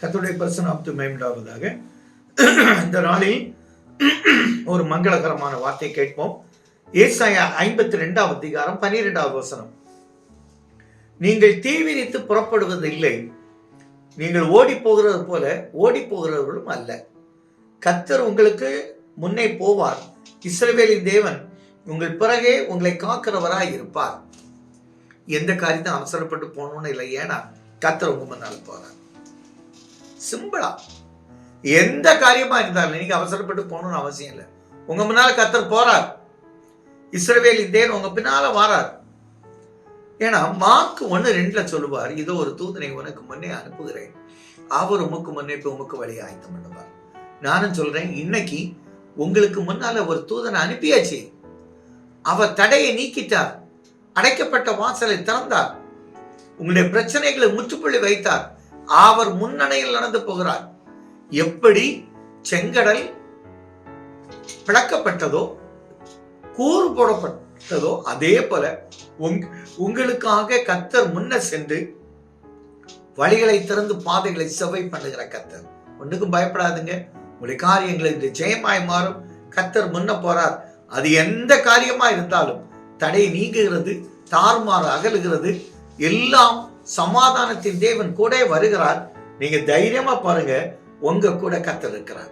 கத்துடைய பர்சன் ஆப்து மேம்படாவதாக இந்த நாளில் ஒரு மங்களகரமான வார்த்தை கேட்போம். ஏசாயா ஐம்பத்தி ரெண்டாவது அதிகாரம் பனிரெண்டாவது வசனம். நீங்கள் தீவிரித்து புறப்படுவதில்லை. நீங்கள் ஓடி போகிறது போல ஓடி போகிறவர்களும் அல்ல. கத்தர் உங்களுக்கு முன்னே போவார். இஸ்ரவேலின் தேவன் உங்கள் பிறகே உங்களை காக்கிறவராய் இருப்பார். எந்த காரியத்தை அவசரப்பட்டு போகணும்னு இல்லை ஏன்னா கத்தர் உங்க முன்னால் போறார். சிம்பிளா எந்த காரியமா இருந்தாலும் இன்னைக்கு அவசரப்பட்டு போகணும்னு அவசியம் இல்லை. உங்க முன்னால கத்தர் போறார். இஸ்ரவேல் தேவன் உங்க பின்னால வாரார். ஏன்னா மாக்கு ஒன்று ரெண்டுல சொல்லுவார் இதோ ஒரு தூதனை உனக்கு முன்னே அனுப்புகிறேன். அவர் உமக்கு முன்னே போய் உமக்கு வழியை ஆயத்தம் பண்ணுவார். நானும் சொல்றேன் இன்னைக்கு உங்களுக்கு முன்னால ஒரு தூதனை அனுப்பியாச்சு. அவர் தடையை நீக்கிட்டார். அடைக்கப்பட்ட வாசலை திறந்தார். உங்களுடைய பிரச்சனைகளை முற்றுப்புள்ளி வைத்தார். அவர் முன்னணையில் நடந்து போகிறார். எப்படி செங்கடல் பிளக்கப்பட்டதோ கூறு போடப்பட்டதோ அதே போல உங்- உங்களுக்காக கத்தர் முன்ன சென்று வழிகளை திறந்து பாதைகளை செவ்வை பண்ணுகிற கத்தர். ஒண்ணுக்கும் பயப்படாதுங்க. உங்களுடைய காரியங்கள் இந்த ஜெயமாய் மாறும். கத்தர் முன்ன போறார். அது எந்த காரியமா இருந்தாலும் தடை நீங்குகிறது தார்மாறு அகலுகிறது. எல்லாம் சமாதானத்தின் தேவன் கூட வருகிறார். நீங்க தைரியமா பாருங்க உங்க கூட கத்தர் இருக்கிறார்.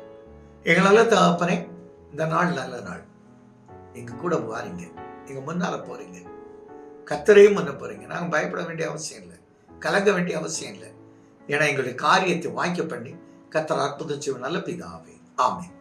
எங்களால தகப்பனே இந்த நாள் நல்ல நாள். எங்க கூட வாரீங்க. எங்க முன்னால போறீங்க. கத்தரையும் பண்ண போறீங்க. நாங்கள் பயப்பட வேண்டிய அவசியம் இல்லை. கலங்க வேண்டிய அவசியம் இல்லை. ஏன்னா எங்களுடைய காரியத்தை வாய்க்க பண்ணி கத்தர் அற்புதம் செய்வோம் நல்ல பிதாவே. ஆமே